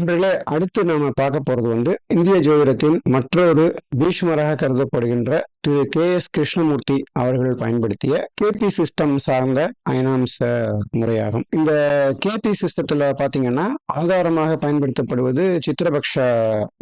இன்றைய அடுத்து நாம பார்க்க போறது வந்து இந்திய ஜோதிடத்தின் மற்றொரு பீஷ்மராக கருதப்படுகின்ற திரு கே எஸ் கிருஷ்ணமூர்த்தி அவர்கள் பயன்படுத்திய கேபி சிஸ்டம் சார்ந்த அயனாம்ச முறையாகும். இந்த கேபி சிஸ்டத்துல பாத்தீங்கன்னா ஆதாரமாக பயன்படுத்தப்படுவது சித்திரபக்ஷ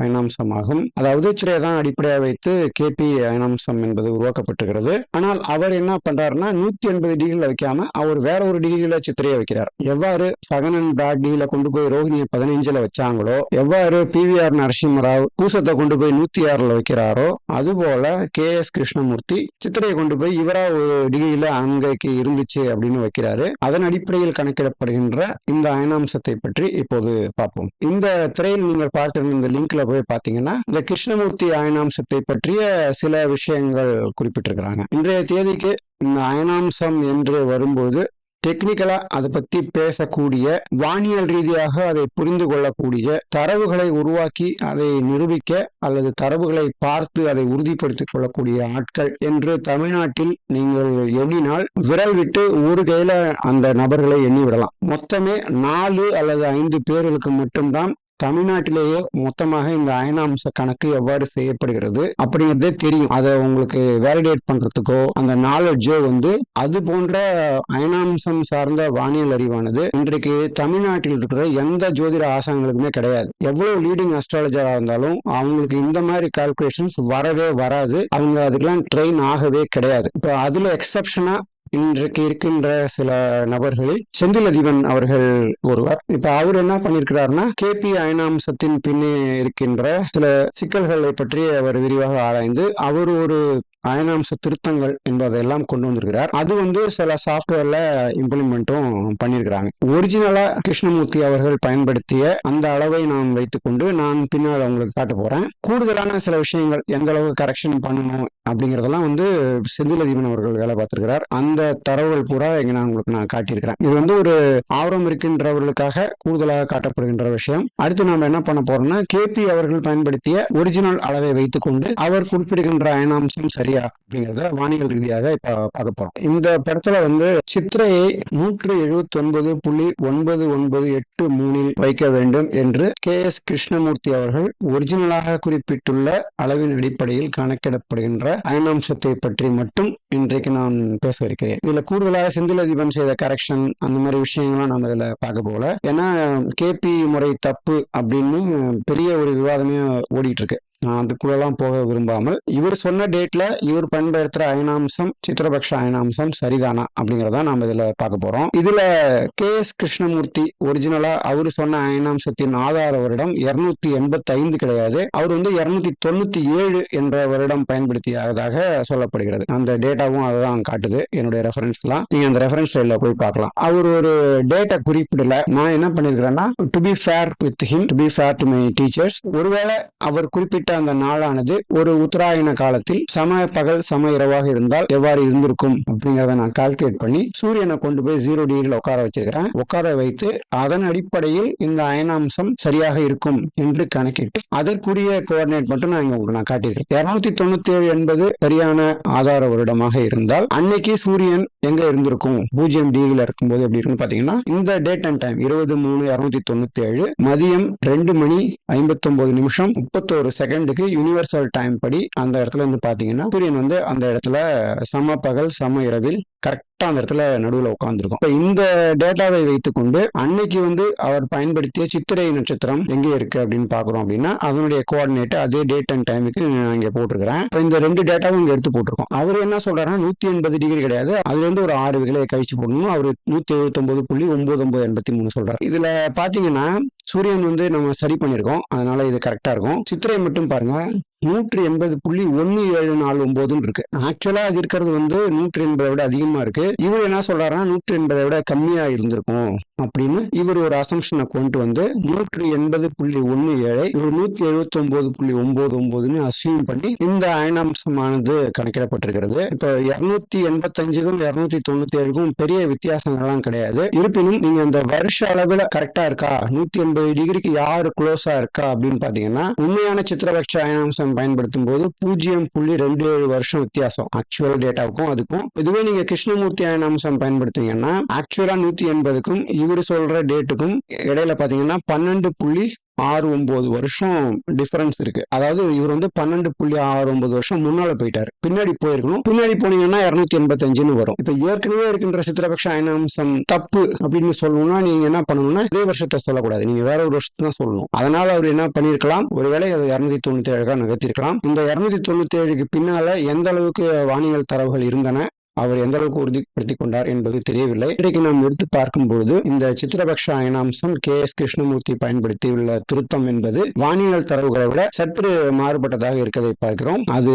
அயனாம்சமாகும் அதாவது சிறையதான் தான் அடிப்படையாக வைத்து கேபி அயனாம்சம் என்பது உருவாக்கப்பட்டிருக்கிறது. ஆனால் அவர் என்ன பண்றாருன்னா நூத்தி எண்பது டிகிரியில வைக்காம அவர் வேற ஒரு டிகிரியில சித்திரையை வைக்கிறார். எவ்வாறு சகனன் பிராட்லியில கொண்டு போய் ரோஹிணியை பதினைஞ்சுல வச்சாங்களோ எவ்வாறு பிவிஆர் நரசிம்மராவ் பூசத்தை கொண்டு போய் நூத்தி ஆறுல வைக்கிறாரோ அதுபோல கே எஸ் கிருஷ்ணமூர்த்தி சித்திரையை கொண்டு போய் இவரா ஒரு டிகிரியில அங்கே இருந்துச்சு அப்படின்னு வைக்கிறாரு. அதன் அடிப்படையில் கணக்கிடப்படுகின்ற இந்த அயனாம்சத்தை பற்றி இப்போது பார்ப்போம். இந்த திரையில் நீங்கள் பார்க்கிற இந்த லிங்க்ல போய் பாத்தீங்கன்னா இந்த கிருஷ்ணமூர்த்தி அயனாம்சத்தை பற்றிய சில விஷயங்கள் குறிப்பிட்டிருக்கிறாங்க. இன்றைய தேதிக்கு இந்த அயனாம்சம் என்று வரும்போது டெக்னிக்கலா அதை பத்தி பேசக்கூடிய வானியல் ரீதியாக அதை புரிந்து கொள்ளக்கூடிய தரவுகளை உருவாக்கி அதை நிரூபிக்க அல்லது தரவுகளை பார்த்து அதை உறுதிப்படுத்திக் கொள்ளக்கூடிய ஆட்கள் என்று தமிழ்நாட்டில் நீங்கள் எண்ணினால் விரல் விட்டு ஒரு கையில அந்த நபர்களை எண்ணி விடலாம் மொத்தமே நாலு அல்லது ஐந்து பேர்களுக்கு மட்டும்தான் தமிழ்நாட்டிலேயே மொத்தமாக இந்த அயனாம்ச கணக்கு எவ்வாறு செய்யப்படுகிறது அப்படிங்கிறதே தெரியும். அதை உங்களுக்கு வேலிடேட் பண்றதுக்கோ அந்த நாலேஜோ வந்து அது போன்ற அயனாம்சம் சார்ந்த வானியல் அறிவானது இன்றைக்கு தமிழ்நாட்டில் இருக்கிற எந்த ஜோதிட ஆசாங்களுக்குமே கிடையாது. எவ்வளவு லீடிங் அஸ்ட்ராலஜரா இருந்தாலும் அவங்களுக்கு இந்த மாதிரி கால்குலேஷன்ஸ் வரவே வராது. அவங்க அதுக்கெல்லாம் ட்ரெயின் ஆகவே கிடையாது. இப்போ அதுல எக்ஸப்ஷனா இன்றைக்கு இருக்கின்ற சில நபர்களில் செந்திலதிபன் அவர்கள் ஒருவர். இப்ப அவர் என்ன பண்ணிருக்கிறாருன்னா கே பி அயனாம்சத்தின் பின்னே இருக்கின்ற சில சிக்கல்களை பற்றி அவர் விரிவாக ஆராய்ந்து அவர் ஒரு அயனாம்ச திருத்தங்கள் என்பதையெல்லாம் கொண்டு வந்திருக்கிறார். அது வந்து சில சாஃப்ட்வேர்ல இம்ப்ளிமெண்ட்டும் பண்ணியிருக்கிறாங்க ஒரிஜினலா கிருஷ்ணமூர்த்தி அவர்கள் பயன்படுத்திய அந்த அளவை நான் வைத்துக்கொண்டு நான் பின்னால் உங்களுக்கு காட்ட போறேன். கூடுதலான சில விஷயங்கள் எந்த அளவுக்கு கரெக்ஷன் பண்ணணும் அப்படிங்கறதெல்லாம் வந்து செந்திலதீபன் அவர்கள் வேலை பார்த்திருக்கிறார். அந்த தரவுகள் பூரா இங்க நான் உங்களுக்கு நான் காட்டியிருக்கிறேன். இது வந்து ஒரு ஆர்வம் இருக்கின்றவர்களுக்காக கூடுதலாக காட்டப்படுகின்ற விஷயம். அடுத்து நாம என்ன பண்ண போறோம்னா கேபி அவர்கள் பயன்படுத்திய ஒரிஜினல் அளவை வைத்துக்கொண்டு அவர் குறிப்பிடுகின்ற அயனாம்சம் சரியா அப்படிங்கறத வானியல் ரீதியாக இப்ப பார்க்க போறோம். இந்த படத்துல வந்து சித்திரையை நூற்று எழுபத்தி ஒன்பது புள்ளி ஒன்பது ஒன்பது எட்டு மூணில் வைக்க வேண்டும் என்று கே எஸ் கிருஷ்ணமூர்த்தி அவர்கள் ஒரிஜினலாக குறிப்பிட்டுள்ள அளவின் அடிப்படையில் கணக்கிடப்படுகின்ற அயனாம்சத்தை பற்றி மட்டும் இன்றைக்கு நான் பேச இருக்கிறேன். இதுல கூடுதலாக செந்திலதிபன் செய்த கரெக்ஷன் அந்த மாதிரி விஷயங்கள்லாம் நம்ம இதுல பார்க்க போல. ஏன்னா கேபி முறை தப்பு அப்படின்னு பெரிய ஒரு விவாதமே ஓடிட்டு இருக்கு. அதுக்குள்ளெல்லாம் போக விரும்பாமல் இவர் சொன்ன டேட்ல இவர் பயன்படுத்துற அயனாம்சம் சித்திரபக்ஷ அயனாம்சம் சரிதானா அப்படிங்கிறத நாம இதுல பார்க்க போறோம். இதுல கே எஸ் கிருஷ்ணமூர்த்தி ஒரிஜினலா அவர் சொன்ன அயனாம்சத்தின் ஆதார வருடம் இருநூத்தி எண்பத்தி ஐந்து கிடையாது. அவர் வந்து இருநூத்தி தொண்ணூத்தி ஏழு என்ற வருடம் பயன்படுத்தியதாக சொல்லப்படுகிறது. அந்த டேட்டாவும் அதுதான் காட்டுது என்னுடைய ரெஃபரன்ஸ் எல்லாம் நீங்க அந்த ரெஃபரன்ஸ் போய் பார்க்கலாம். அவர் ஒரு டேட்டா குறிப்பிடல. நான் என்ன பண்ணிருக்கிறேன்னா to be fair with him to be fair to my teachers ஒருவேளை அவர் குறிப்பிட்ட அந்த நாளானது ஒரு உத்தராயண காலத்தில் சம பகல் சம இரவாக இருந்தால் எவ்வாறு இருந்திருக்கும் அப்படிங்கறத நான் கால்குலேட் பண்ணி சூரியனை கொண்டு போய் ஜீரோ டிகிரியில் உட்கார வச்சிருக்கிறேன். உட்கார வைத்து அதன் அடிப்படையில் இந்த அயனாம்சம் சரியாக இருக்கும் என்று கணக்கிட்டு அதற்குரிய கோஆர்டினேட் மட்டும் நான் இங்க உங்களுக்கு நான் காட்டியிருக்கேன். இருநூத்தி தொண்ணூத்தி ஏழு என்பது சரியான ஆதார வருடமாக இருந்தால் அன்னைக்கு சூரியன் எங்க இருந்திருக்கும்? பூஜ்ஜியம் டிகிரியில் இருக்கும்போது எப்படி இருக்குன்னு பாத்தீங்கன்னா இந்த டேட் அண்ட் டைம் இருபது மூணு இருநூத்தி தொண்ணூத்தி ஏழு மதியம் ரெண்டு மணி ஐம்பத்தி ஒன்பது நிமிஷம் முப்பத்தோரு செகண்டுக்கு யூனிவர்சல் டைம் படி அந்த இடத்துல வந்து பாத்தீங்கன்னா சூரியன் வந்து அந்த இடத்துல சம பகல் சம இரவில் கரெக்டா அந்த இடத்துல நடுவில் உட்காந்துருக்கும் இப்போ இந்த டேட்டாவை வைத்துக்கொண்டு அன்னைக்கு வந்து அவர் பயன்படுத்திய சித்திரை நட்சத்திரம் எங்கே இருக்கு அப்படின்னு பாக்குறோம் அப்படின்னா அதனுடைய கோஆர்டினேட் அதே டேட் அண்ட் டைமுக்கு நான் இங்க போட்டிருக்கிறேன். இப்போ இந்த ரெண்டு டேட்டாவும் இங்க எடுத்து போட்டிருக்கோம். அவர் என்ன சொல்றாருன்னா நூத்தி எண்பது டிகிரி கிடையாது. அதுல இருந்து ஒரு ஆறு விலையை கழிச்சு போடணும் அவர் நூத்தி எழுபத்தி ஒன்பது புள்ளி ஒன்பது ஒன்பது எண்பத்தி மூணு சொல்றாரு. இதுல பாத்தீங்கன்னா சூரியன் வந்து நம்ம சரி பண்ணியிருக்கோம். அதனால இது கரெக்டாக இருக்கும். சித்திரை மட்டும் பாருங்க. நூற்றி எண்பது புள்ளி ஒன்னு ஏழு நாலு ஒன்பதுன்னு இருக்கு. ஆக்சுவலா அது இருக்கிறது வந்து நூற்றி எண்பதை விட அதிகமா இருக்கு. இவர் என்ன சொல்றாருன்னா நூற்றி எண்பதை விட கம்மியா இருந்திருக்கும் அப்படின்னு இவர் ஒரு அசம்ஷனை கொண்டு வந்து நூற்றி எண்பது புள்ளி ஒன்னு ஏழை இவர் நூத்தி எழுபத்தி ஒன்பது புள்ளி ஒன்பது ஒன்பதுன்னு அசியூம் பண்ணி இந்த அயனாம்சமானது கணக்கிடப்பட்டிருக்கிறது. இப்ப இருநூத்தி எண்பத்தஞ்சுக்கும் இருநூத்தி தொண்ணூத்தி ஏழுக்கும் பெரிய வித்தியாசங்கள்லாம் கிடையாது. இருப்பினும் நீங்க இந்த வருஷ அளவுல கரெக்டா இருக்கா? நூத்தி எண்பது டிகிரிக்கு யாரு க்ளோஸா இருக்கா அப்படின்னு பாத்தீங்கன்னா உண்மையான சித்திரபக்ஷ அயனாம்சம் பயன்படுத்தும் போது பூஜ்ஜியம் புள்ளி ரெண்டு ஏழு வருஷம் வித்தியாசம். ஆக்சுவல் டேட்டாவுக்கும் அதுக்கும். இதுவே நீங்க கிருஷ்ணமூர்த்தி அயனாம்சம் பயன்படுத்துறீங்கன்னா ஆக்சுவலா நூத்தி எண்பதுக்கும் இவர் சொல்ற டேட்டுக்கும் இடையில பாத்தீங்கன்னா பன்னெண்டு புள்ளி ஆறு ஒன்பது வருஷம் டிஃபரன்ஸ் இருக்கு. அதாவது இவர் வந்து பன்னெண்டு புள்ளி ஆறு ஒன்பது வருஷம் முன்னால போயிட்டாரு. பின்னாடி போயிருக்கணும். பின்னாடி போனீங்கன்னா இருநூத்தி எண்பத்தஞ்சுன்னு வரும். இப்ப ஏற்கனவே இருக்கின்ற சித்திரபக்ஷ அயனாம்சம் தப்பு அப்படின்னு சொல்லணும்னா நீங்க என்ன பண்ணணும்னா இதே வருஷத்தை சொல்லக்கூடாது. நீங்க வேற ஒரு வருஷத்தை தான் சொல்லணும். அதனால அவர் என்ன பண்ணிருக்கலாம் ஒருவேளை அது இருநூத்தி தொண்ணூத்தி ஏழுக்காக நகர்த்திருக்கலாம். இந்த இருநூத்தி தொண்ணூத்தி ஏழுக்கு பின்னால எந்த அளவுக்கு வானியல் தரவுகள் இருந்தன? அவர் எந்த அளவுக்கு உறுதிப்படுத்தி கொண்டார் என்பது தெரியவில்லை. இன்றைக்கு நாம் எடுத்து பார்க்கும்போது இந்த சித்திரபக்ஷ அயனாம்சம் கே எஸ் கிருஷ்ணமூர்த்தி பயன்படுத்தியுள்ள திருத்தம் என்பது வானியல் தரவுகளை விட சற்று மாறுபட்டதாக இருக்கதை பார்க்கிறோம். அது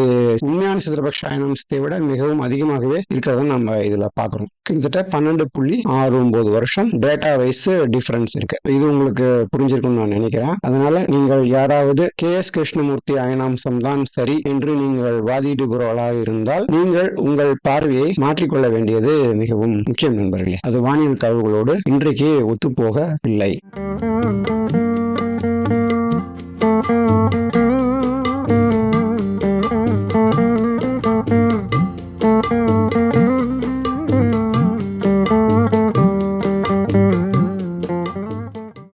உண்மையான சித்திரபக்ஷ அயனாம்சத்தை விட மிகவும் அதிகமாகவே இருக்கிறத நம்ம இதுல பாக்குறோம் கிட்டத்தட்ட பன்னெண்டு புள்ளி ஆறு ஒன்பது வருஷம் டேட்டா வைஸ் டிஃபரன்ஸ் இருக்கு. இது உங்களுக்கு புரிஞ்சிருக்கும்னு நான் நினைக்கிறேன். அதனால நீங்கள் யாராவது கே எஸ் கிருஷ்ணமூர்த்தி அயனாம்சம் தான் சரி என்று நீங்கள் வாதிடுபவர்களாக இருந்தால் நீங்கள் உங்கள் பார்வையை மாற்றிக்கொள்ள வேண்டியது மிகவும் முக்கியம் நண்பர்களே. அது வானியல் தகவல்களோடு இன்றைக்கு ஒத்துப்போக இல்லை